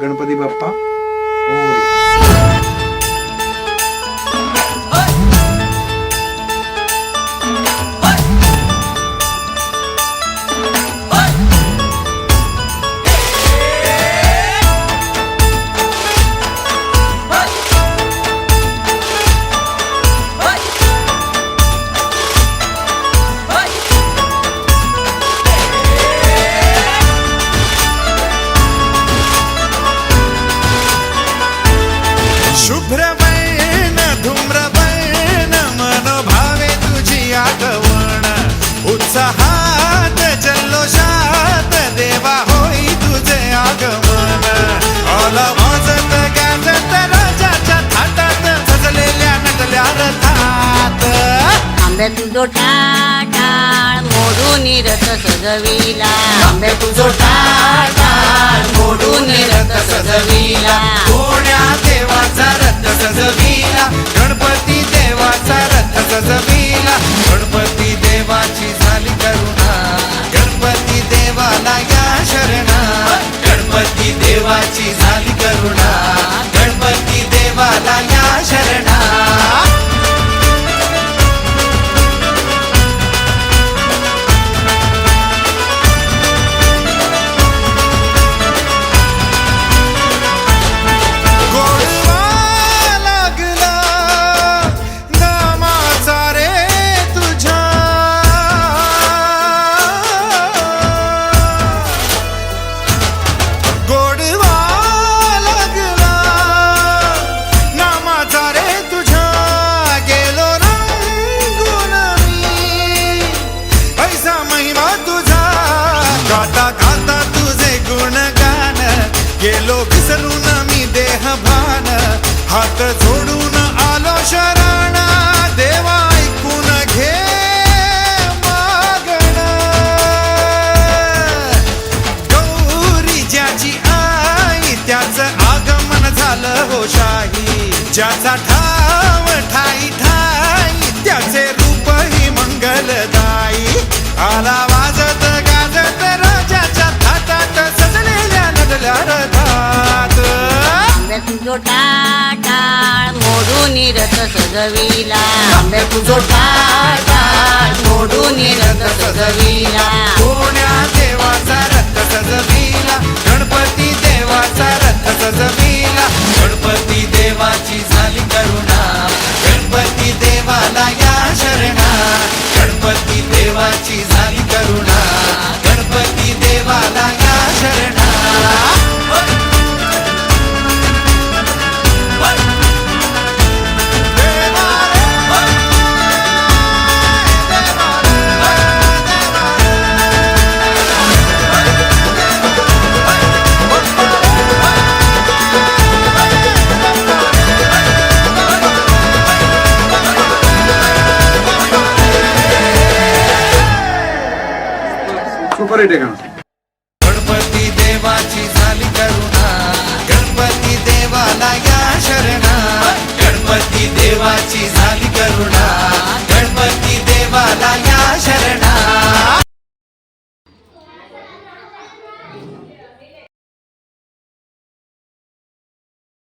गणपती बाप्पा. आंबे तुझो टाळ मोडून रथ सजविला. आंबे तुझो टाळ मोडून रथ सजविला. कोण्या देवाचा रथ सजविला? गणपती देवाचा रथ सजविला. गणपती देवाची झाली करुणा. गणपती देवाला या शरणा गणपती देवाची झाली करुणा. हात जोडून आलो शरणा देवा ऐकून घे मागण. गौरी ज्याची आई त्याचं आगमन झालं हो शाही. ज्याचा ठाव ठाई ठाई त्याचे रूप ही मंगलदाई आला वाजत गाजत राजाच्या थाटात सजलेल्या नदल्या रथात. मोडून रथ सजविला. आंब्या तुझो टाळ मोडून रथ सजविला. सुपर हिट आहे गाणं गणपती देवाची झाली करुणा गणपती देवाला या शरणा